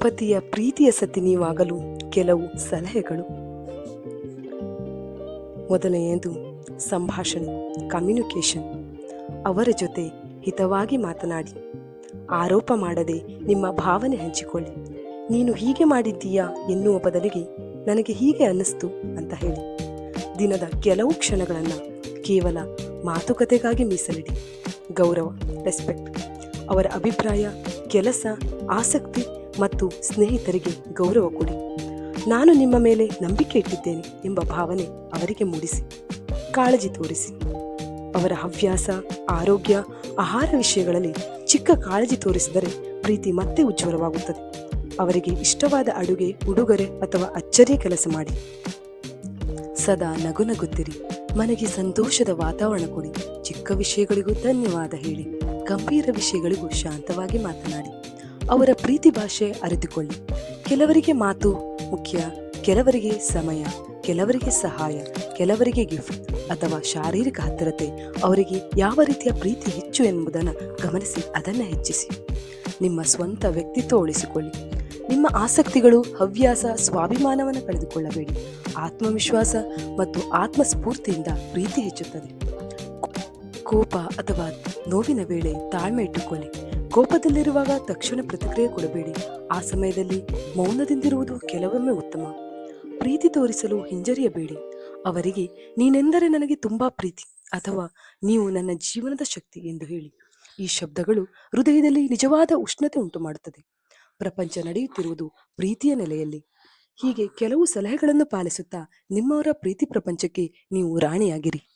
ಪತಿಯ ಪ್ರೀತಿಯ ಸತಿ ನೀವಾಗಲು ಕೆಲವು ಸಲಹೆಗಳು. ಮೊದಲನೆಯದು ಸಂಭಾಷಣೆ ಕಮ್ಯುನಿಕೇಷನ್ ಅವರ ಜೊತೆ ಹಿತವಾಗಿ ಮಾತನಾಡಿ. ಆರೋಪ ಮಾಡದೆ ನಿಮ್ಮ ಭಾವನೆ ಹಂಚಿಕೊಳ್ಳಿ. ನೀನು ಹೀಗೆ ಮಾಡಿದ್ದೀಯಾ ಎನ್ನುವ ಬದಲಿಗೆ ನನಗೆ ಹೀಗೆ ಅನ್ನಿಸ್ತು ಅಂತ ಹೇಳಿ. ದಿನದ ಕೆಲವು ಕ್ಷಣಗಳನ್ನು ಕೇವಲ ಮಾತುಕತೆಗಾಗಿ ಮೀಸಲಿಡಿ. ಗೌರವ ರೆಸ್ಪೆಕ್ಟ್ ಅವರ ಅಭಿಪ್ರಾಯ, ಕೆಲಸ, ಆಸಕ್ತಿ ಮತ್ತು ಸ್ನೇಹಿತರಿಗೆ ಗೌರವ ಕೊಡಿ. ನಾನು ನಿಮ್ಮ ಮೇಲೆ ನಂಬಿಕೆ ಇಟ್ಟಿದ್ದೇನೆ ಎಂಬ ಭಾವನೆ ಅವರಿಗೆ ಮೂಡಿಸಿ, ಕಾಳಜಿ ತೋರಿಸಿ. ಅವರ ಹವ್ಯಾಸ, ಆರೋಗ್ಯ, ಆಹಾರ ವಿಷಯಗಳಲ್ಲಿ ಚಿಕ್ಕ ಕಾಳಜಿ ತೋರಿಸಿದರೆ ಪ್ರೀತಿ ಮತ್ತೆ ಉಜ್ವಲವಾಗುತ್ತದೆ. ಅವರಿಗೆ ಇಷ್ಟವಾದ ಅಡುಗೆ, ಉಡುಗೊರೆ ಅಥವಾ ಅಚ್ಚರಿಯ ಕೆಲಸ ಮಾಡಿ. ಸದಾ ನಗು ನಗುತ್ತಿರಿ ಮನೆಗೆ ಸಂತೋಷದ ವಾತಾವರಣ ಕೊಡಿ. ಚಿಕ್ಕ ವಿಷಯಗಳಿಗೂ ಧನ್ಯವಾದ ಹೇಳಿ. ಗಂಭೀರ ವಿಷಯಗಳಿಗೂ ಶಾಂತವಾಗಿ ಮಾತನಾಡಿ. ಅವರ ಪ್ರೀತಿ ಭಾಷೆ ಅರಿತುಕೊಳ್ಳಿ. ಕೆಲವರಿಗೆ ಮಾತು ಮುಖ್ಯ, ಕೆಲವರಿಗೆ ಸಮಯ, ಕೆಲವರಿಗೆ ಸಹಾಯ, ಕೆಲವರಿಗೆ ಗಿಫ್ಟ್ ಅಥವಾ ಶಾರೀರಿಕ ಹತ್ತಿರತೆ ಅವರಿಗೆ ಯಾವ ರೀತಿಯ ಪ್ರೀತಿ ಹೆಚ್ಚು ಎಂಬುದನ್ನು ಗಮನಿಸಿ ಅದನ್ನು ಹೆಚ್ಚಿಸಿ. ನಿಮ್ಮ ಸ್ವಂತ ವ್ಯಕ್ತಿತ್ವ ಉಳಿಸಿಕೊಳ್ಳಿ. ನಿಮ್ಮ ಆಸಕ್ತಿಗಳು, ಹವ್ಯಾಸ, ಸ್ವಾಭಿಮಾನವನ್ನು ಕಳೆದುಕೊಳ್ಳಬೇಡಿ. ಆತ್ಮವಿಶ್ವಾಸ ಮತ್ತು ಆತ್ಮಸ್ಫೂರ್ತಿಯಿಂದ ಪ್ರೀತಿ ಹೆಚ್ಚುತ್ತದೆ. ಕೋಪ ಅಥವಾ ನೋವಿನ ವೇಳೆ ತಾಳ್ಮೆ ಇಟ್ಟುಕೊಳ್ಳಿ. ಕೋಪದಲ್ಲಿರುವಾಗ ತಕ್ಷಣ ಪ್ರತಿಕ್ರಿಯೆ ಕೊಡಬೇಡಿ. ಆ ಸಮಯದಲ್ಲಿ ಮೌನದಿಂದಿರುವುದು ಕೆಲವೊಮ್ಮೆ ಉತ್ತಮ. ಪ್ರೀತಿ ತೋರಿಸಲು ಹಿಂಜರಿಯಬೇಡಿ. ಅವರಿಗೆ, ನೀನೆಂದರೆ ನನಗೆ ತುಂಬಾ ಪ್ರೀತಿ, ಅಥವಾ ನೀವು ನನ್ನ ಜೀವನದ ಶಕ್ತಿ ಎಂದು ಹೇಳಿ. ಈ ಶಬ್ದಗಳು ಹೃದಯದಲ್ಲಿ ನಿಜವಾದ ಉಷ್ಣತೆ ಉಂಟು ಮಾಡುತ್ತದೆ ಪ್ರಪಂಚ ನಡೆಯುತ್ತಿರುವುದು ಪ್ರೀತಿಯ ನೆಲೆಯಲ್ಲಿ. ಹೀಗೆ ಕೆಲವು ಸಲಹೆಗಳನ್ನು ಪಾಲಿಸುತ್ತಾ ನಿಮ್ಮವರ ಪ್ರೀತಿ ಪ್ರಪಂಚಕ್ಕೆ ನೀವು ರಾಣಿಯಾಗಿರಿ.